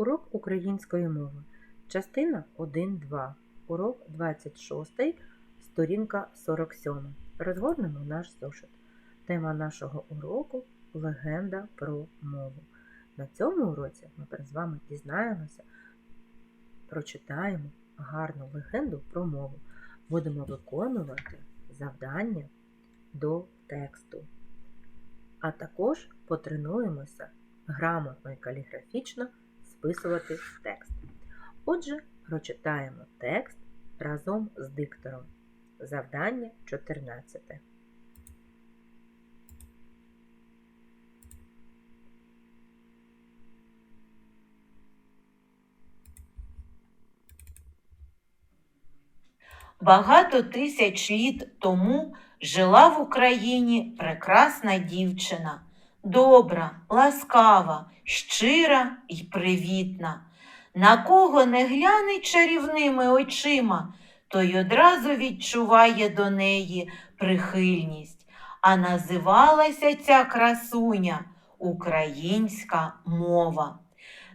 Урок української мови. Частина 1-2. Урок 26, сторінка 47. Розгорнемо наш зошит. Тема нашого уроку легенда про мову. На цьому уроці ми з вами дізнаємося, прочитаємо гарну легенду про мову. Будемо виконувати завдання до тексту. А також потренуємося грамотно і каліграфічно списувати текст. Отже, прочитаємо текст разом з диктором. Завдання 14. Багато тисяч літ тому жила в Україні прекрасна дівчина, добра, ласкава, щира й привітна. На кого не гляне чарівними очима, той одразу відчуває до неї прихильність. А називалася ця красуня українська мова.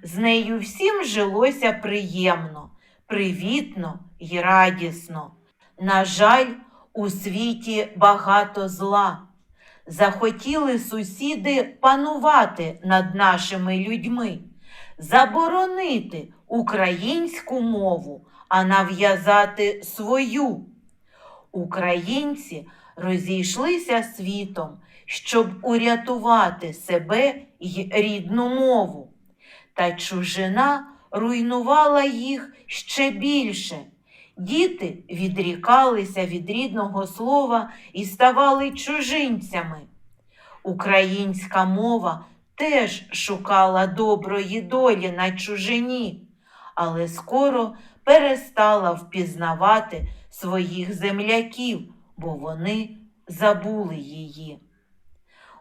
З нею всім жилося приємно, привітно й радісно. На жаль, у світі багато зла. Захотіли сусіди панувати над нашими людьми, заборонити українську мову, а нав'язати свою. Українці розійшлися світом, щоб урятувати себе й рідну мову. Та чужина руйнувала їх ще більше. Діти відрікалися від рідного слова і ставали чужинцями. Українська мова теж шукала доброї долі на чужині, але скоро перестала впізнавати своїх земляків, бо вони забули її.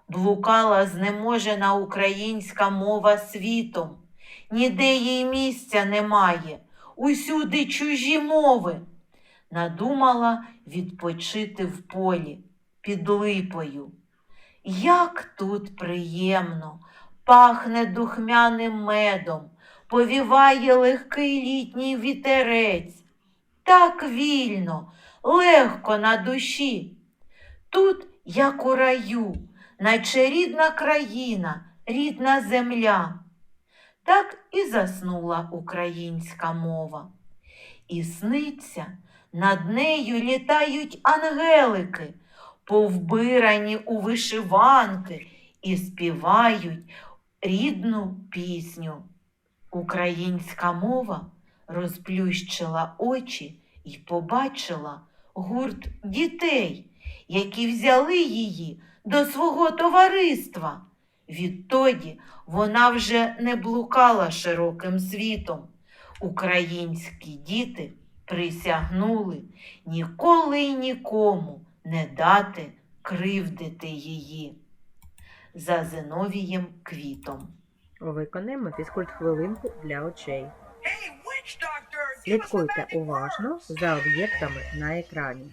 Блукала знеможена українська мова світом, ніде їй місця немає усюди чужі мови. Надумала відпочити в полі під липою. Як тут приємно, пахне духмяним медом, повіває легкий літній вітерець. Так вільно, легко на душі. Тут, як у раю, наче рідна країна, рідна земля. Так і заснула українська мова. І сниться, над нею літають ангелики, повбирані у вишиванки, і співають рідну пісню. Українська мова розплющила очі і побачила гурт дітей, які взяли її до свого товариства. Відтоді вона вже не блукала широким світом. Українські діти присягнули ніколи й нікому не дати кривдити її. За Зиновієм квітом. Виконаємо фізкульт хвилинку для очей. Слідкуйте уважно за об'єктами на екрані.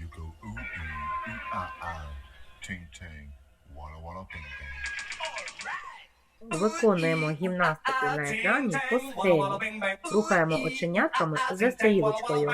Виконуємо гімнастику на екрані по схемі. Рухаємо оченятками за стрілочкою.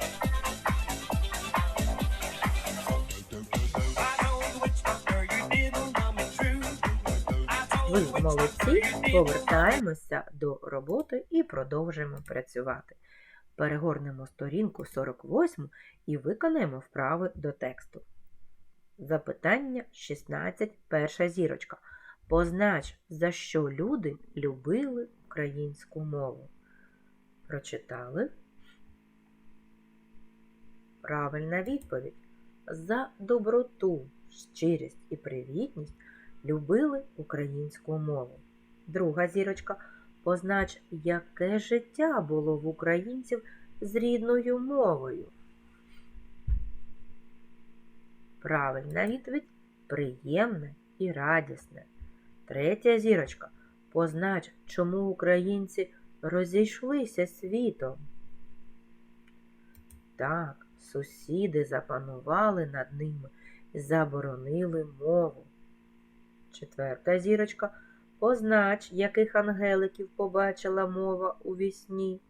Ви молодці, повертаємося до роботи і продовжуємо працювати. Перегорнемо сторінку 48 і виконаємо вправи до тексту. Запитання 16, перша зірочка. Познач, за що люди любили українську мову. Прочитали? Правильна відповідь. За доброту, щирість і привітність любили українську мову. Друга зірочка. Познач, яке життя було в українців з рідною мовою. Правильна відповідь приємне і радісне. Третя зірочка. Познач, чому українці розійшлися світом. Так, сусіди запанували над ними заборонили мову. Четверта зірочка. Познач, яких ангеликів побачила мова у вісні.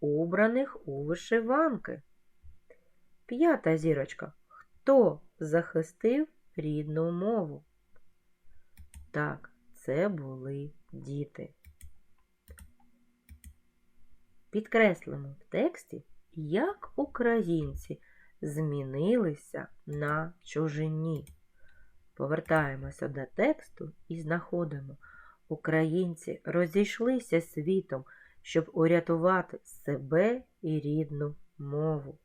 Убраних у вишиванки. П'ята зірочка. Хто захистив рідну мову? Так, це були діти. Підкреслимо в тексті, як українці змінилися на чужині. Повертаємося до тексту і знаходимо. Українці розійшлися світом, щоб урятувати себе і рідну мову.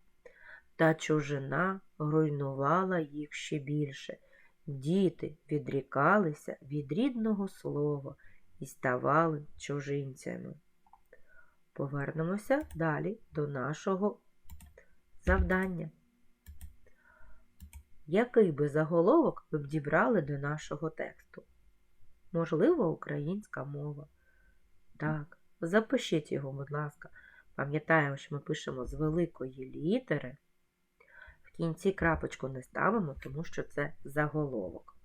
Та чужина руйнувала їх ще більше. Діти відрікалися від рідного слова і ставали чужинцями. Повернемося далі до нашого завдання. Який би заголовок ви б дібрали до нашого тексту? Можливо, українська мова. Так, запишіть його, будь ласка. Пам'ятаємо, що ми пишемо з великої літери. В кінці крапочку не ставимо, тому що це заголовок.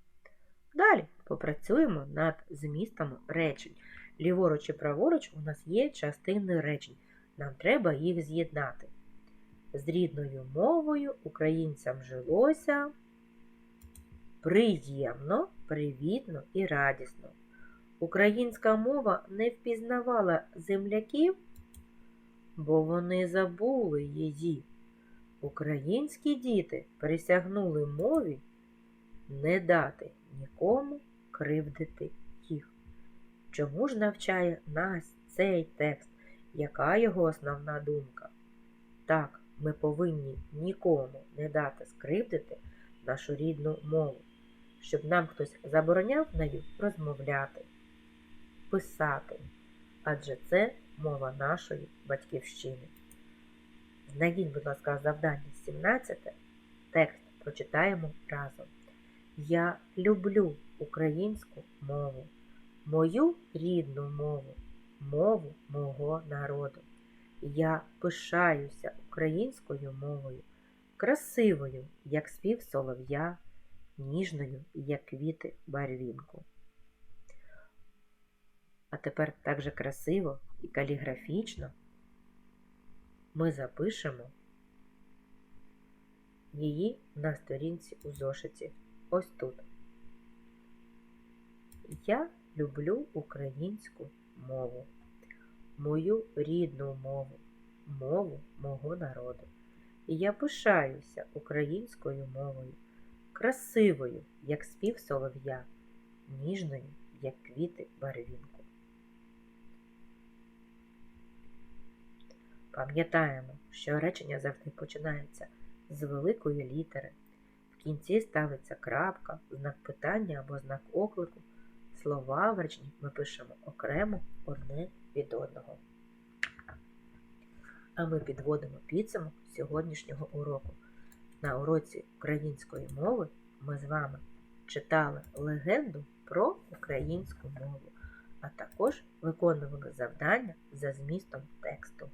Далі попрацюємо над змістом речень. Ліворуч і праворуч у нас є частини речень. Нам треба їх з'єднати. З рідною мовою українцям жилося приємно, привітно і радісно. Українська мова не впізнавала земляків, бо вони забули її. Українські діти присягнули мові не дати нікому кривдити їх. Чому ж навчає нас цей текст? Яка його основна думка? Так, ми повинні нікому не дати скривдити нашу рідну мову, щоб нам хтось забороняв нею розмовляти, писати, адже це мова нашої батьківщини. Знайдіть, будь ласка, завдання 17. Текст прочитаємо разом. Я люблю українську мову, мою рідну мову, мову мого народу. Я пишаюся українською мовою, красивою, як спів солов'я, ніжною, як квіти барвінку. А тепер так же красиво і каліграфічно ми запишемо її на сторінці у зошиті. Ось тут. Я люблю українську мову, мою рідну мову, мову мого народу. І я пишаюся українською мовою, красивою, як спів солов'я, ніжною, як квіти барвінку. Пам'ятаємо, що речення завжди починається з великої літери. В кінці ставиться крапка, знак питання або знак оклику. Слова в реченні ми пишемо окремо одне від одного. А ми підводимо підсумок сьогоднішнього уроку. На уроці української мови ми з вами читали легенду про українську мову, а також виконували завдання за змістом тексту.